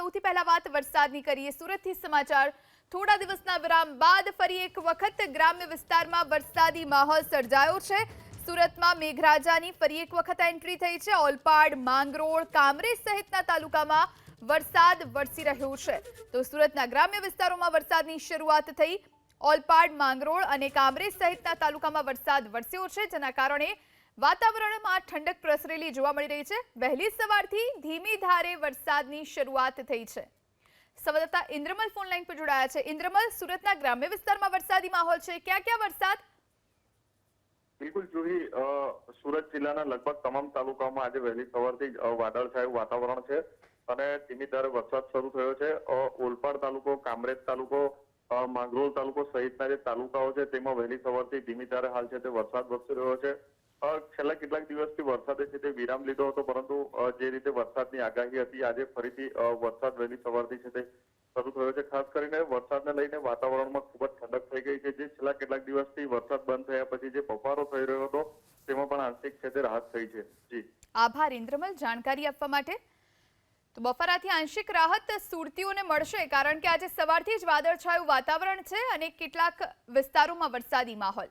સૌથી પહેલા વાત વરસાદની કરીએ, સુરતથી સમાચાર. થોડા દિવસના વિરામ બાદ ફરી એક વખત ગ્રામ્ય વિસ્તારમાં વરસાદી માહોલ સર્જાયો છે. સુરતમાં મેઘરાજાની ફરી એક વખત એન્ટ્રી થઈ છે. ઓલપાડ, માંગરોળ, કામરેજ સહિતના તાલુકામાં વરસાદ વરસી રહ્યો છે. તો સુરતના ગ્રામ્ય વિસ્તારોમાં વરસાદની શરૂઆત થઈ. ઓલપાડ, માંગરોળ અને કામરેજ સહિતના તાલુકામાં વરસાદ વરસ્યો છે, જેના કારણે વાતાવરણમાં ઠંડક પ્રસરેલી જોવા મળી રહી છે. વહેલી સવારથી ધીમી ધારે વરસાદની શરૂઆત થઈ છે. સંવાદદાતા ઇન્દ્રમલ ફોન લાઈન પર જોડાયા છે. ઇન્દ્રમલ, સુરતના ગ્રામ્ય વિસ્તારમાં વરસાદી માહોલ છે. ક્યાં ક્યાં વરસાદ? બિલકુલ, જુહી સુરત જિલ્લાના લગભગ તમામ તાલુકાઓમાં આજે વહેલી સવારથી વાદળછાયું વાતાવરણ છે અને ધીમી ધારે વરસાદ શરૂ થયો છે. ઓલપાડ તાલુકો, કામરેજ તાલુકો માંગરોળ તાલુકો સહિતના જે તાલુકાઓ છે તેમાં વહેલી સવારથી ધીમી ધારે હાલ છે તે વરસાદ વરસી રહ્યો છે. છેલ્લા કેટલાક દિવસથી વરસાદે છે તે વિરામ લીધો હતો, પરંતુ જે રીતે વરસાદની આગાહી હતી, આજે ફરીથી વરસાદ વહેલી સવારથી છે તે શરૂ થયો છે. ખાસ કરીને વરસાદને લઈને વાતાવરણમાં ખૂબ જ ઠંડક થઈ ગઈ છે, જે છેલ્લા કેટલાક દિવસથી વરસાદ બંધ થયા પછી જે બફારો થઈ રહ્યો હતો, તેમાં પણ આંશિક છે તે રાહત થઈ છે. જી. આભાર, ઇન્દ્રમલ. જાણકારી આપવા માટે? તો બફારાથી આંશિક રાહત સુરતીઓને મળશે, કારણ કે આજે સવારથી જ વાદળછાયું વાતાવરણ છે અને કેટલાક વિસ્તારોમાં વરસાદી માહોલ.